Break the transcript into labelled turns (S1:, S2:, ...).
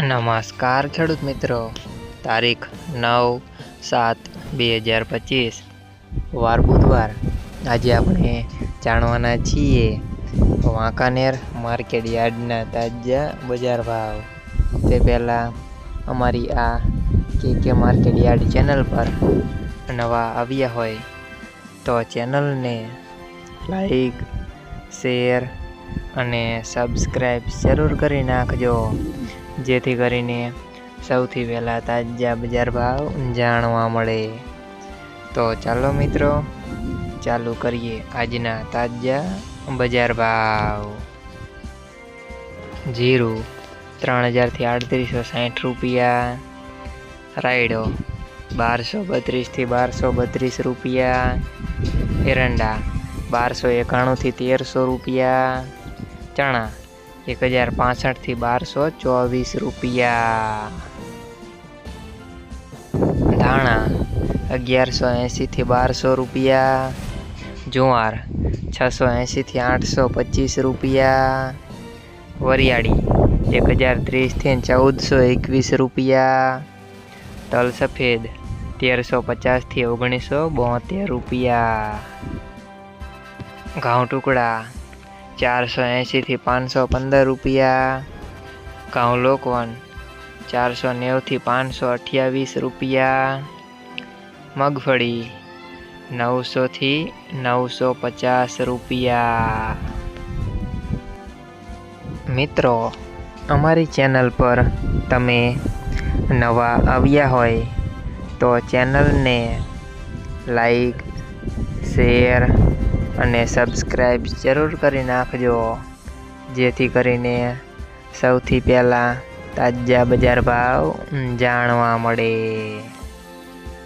S1: નમસ્કાર ખેડૂત મિત્રો. તારીખ નવ સાત બે હજાર પચીસ. વાર બુધવાર. આજે આપણે જાણવાના છીએ વાંકાનેર માર્કેટ યાર્ડના તાજા બજાર ભાવ. તે પહેલાં અમારી આ કે કે માર્કેટ યાર્ડ ચેનલ પર નવા આવ્યા હોય તો ચેનલને લાઈક, શેર અને સબસ્ક્રાઈબ જરૂર કરી નાખજો. જેથી કરીને સૌથી પહેલાં તાજા બજાર ભાવ જાણવા મળે. તો ચાલો મિત્રો, ચાલુ કરીએ આજના તાજા બજાર ભાવ. જીરું ત્રણ હજારથી આડત્રીસો સાઠ રૂપિયા. રાયડો બારસો બત્રીસથી બારસો બત્રીસ રૂપિયા. એરંડા બારસો એકાણુંથી તેરસો રૂપિયા. ચણા એક હજાર પાસઠથી બારસો ચોવીસ રૂપિયા. ધાણા અગિયારસો એંશીથી બારસો રૂપિયા. જુવાર છસો એંશીથી આઠસો પચીસ રૂપિયા. વરિયાળી એક હજાર ત્રીસથી ચૌદસો એકવીસ રૂપિયા. તલ સફેદ તેરસો પચાસથી ઓગણીસો બોતેર રૂપિયા. ઘઉં ટુકડા ચારસો એંશીથી પાંચસો પંદર રૂપિયા. ઘઉં ચારસો નેવુંથી પાંચસો અઠ્યાવીસ રૂપિયા. મગફળી, નવસોથી નવસો પચાસ રૂપિયા. મિત્રો, અમારી ચેનલ પર તમે નવા આવ્યા હોય તો ચેનલને લાઈક, શેર અને સબસ્ક્રાઈબ જરૂર કરી નાખજો જેથી કરીને સૌથી પહેલાં તાજા બજાર ભાવ જાણવા મળે.